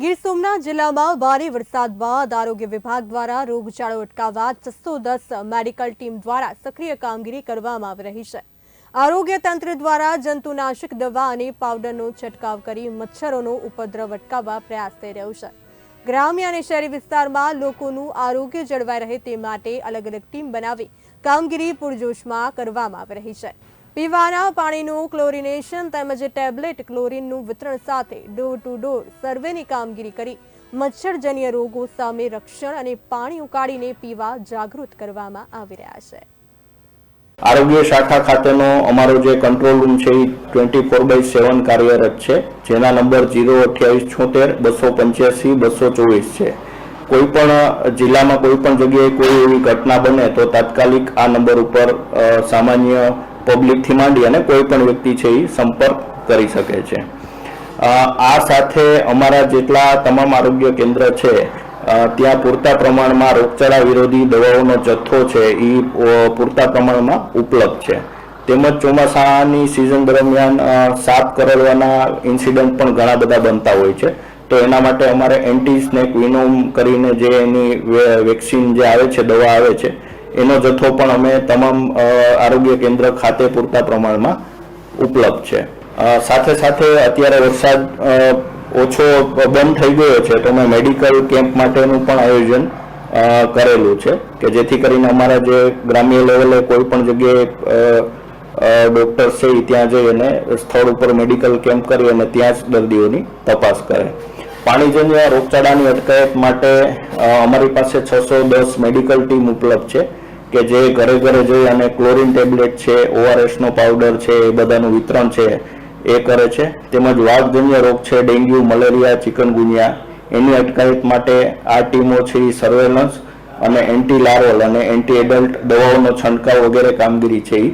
ગીર સોમનાથ જિલ્લામાં ભારે વરસાદ બાદ આરોગ્ય વિભાગ દ્વારા રોગચાળો અટકાવવા છસો દસ મેડિકલ ટીમ દ્વારા સક્રિય કામગીરી કરવામાં આવી રહી છે. આરોગ્ય તંત્ર દ્વારા જંતુનાશક દવા અને પાવડરનો છંટકાવ કરી મચ્છરોનો ઉપદ્રવ અટકાવવા પ્રયાસ થઈ રહ્યો છે. ગ્રામ્ય અને શહેરી વિસ્તારમાં લોકોનું આરોગ્ય જળવાઈ રહે તે માટે અલગ અલગ ટીમ બનાવી કામગીરી પૂરજોશમાં કરવામાં આવી રહી છે. પીવાના પાણીનું ક્લોરિનેશન તેમજ ટેબ્લેટ ક્લોરીનનું વિતરણ સાથે ડોર ટુ ડોર સર્વેની કામગીરી કરી મચ્છરજન્ય રોગો સામે રક્ષણ અને પાણી ઉકાળીને પીવા જાગૃત કરવામાં આવી રહ્યા છે. આરોગ્ય શાખા ખાતેનો અમારો જે કંટ્રોલ રૂમ છે એ ટ્વેન્ટી ફોર બાય સેવન કાર્યરત છે, જેના નંબર જીરો અઠ્યાવીસ છોતેર, બસો પંચ્યાસી, બસો ચોવીસ છે. કોઈ પણ જિલ્લામાં કોઈ પણ જગ્યાએ કોઈ એવી ઘટના બને તો તાત્કાલિક આ નંબર ઉપર સામાન્ય પબ્લિકથી માંડી અને કોઈ પણ વ્યક્તિ છે એ સંપર્ક કરી શકે છે. આ સાથે અમારા જેટલા તમામ આરોગ્ય કેન્દ્ર છે ત્યાં પૂરતા પ્રમાણમાં રોગચાળા વિરોધી દવાઓનો જથ્થો છે એ પૂરતા પ્રમાણમાં ઉપલબ્ધ છે. તેમજ ચોમાસાની સિઝન દરમિયાન સાપ કરડવાના ઇન્સિડન્ટ પણ ઘણા બધા બનતા હોય છે. તો એના માટે અમારે એન્ટી સ્નેક વિનોમ કરીને જે એની વેક્સિન જે આવે છે, દવા આવે છે એનો જથ્થો પણ અમે તમામ આરોગ્ય કેન્દ્ર ખાતે પૂરતા પ્રમાણમાં ઉપલબ્ધ છે. સાથે સાથે અત્યારે વરસાદ ઓછો બંધ થઈ ગયો છે તો મેં મેડિકલ કેમ્પ માટેનું પણ આયોજન કરેલું છે કે જેથી કરીને અમારા જે ગ્રામ્ય લેવલે કોઈ પણ જગ્યાએ ડોક્ટર છે ત્યાં જઈ અને સ્થળ ઉપર મેડિકલ કેમ્પ કરી અને ત્યાં જ દર્દીઓની તપાસ કરે. પાણીજન્ય રોગચાળાની અટકાયત માટે અમારી પાસે છસો દસ મેડિકલ ટીમ ઉપલબ્ધ છે કે જે ઘરે ઘરે જઈ અને ક્લોરિન ટેબ્લેટ છે ઓઆરએસનો પાવડર છે, એ બધાનું વિતરણ છે, એ કરે છે. તેમજ વાઘજન્ય રોગ છે, ડેન્ગ્યુ, મલેરિયા, ચિકનગુનિયા. એની અટકાયત માટે આ ટીમો છે સર્વેલન્સ અને એન્ટી લાર્વલ અને એન્ટી એડલ્ટ દવાઓનો છંટકાવ વગેરે કામગીરી છે એ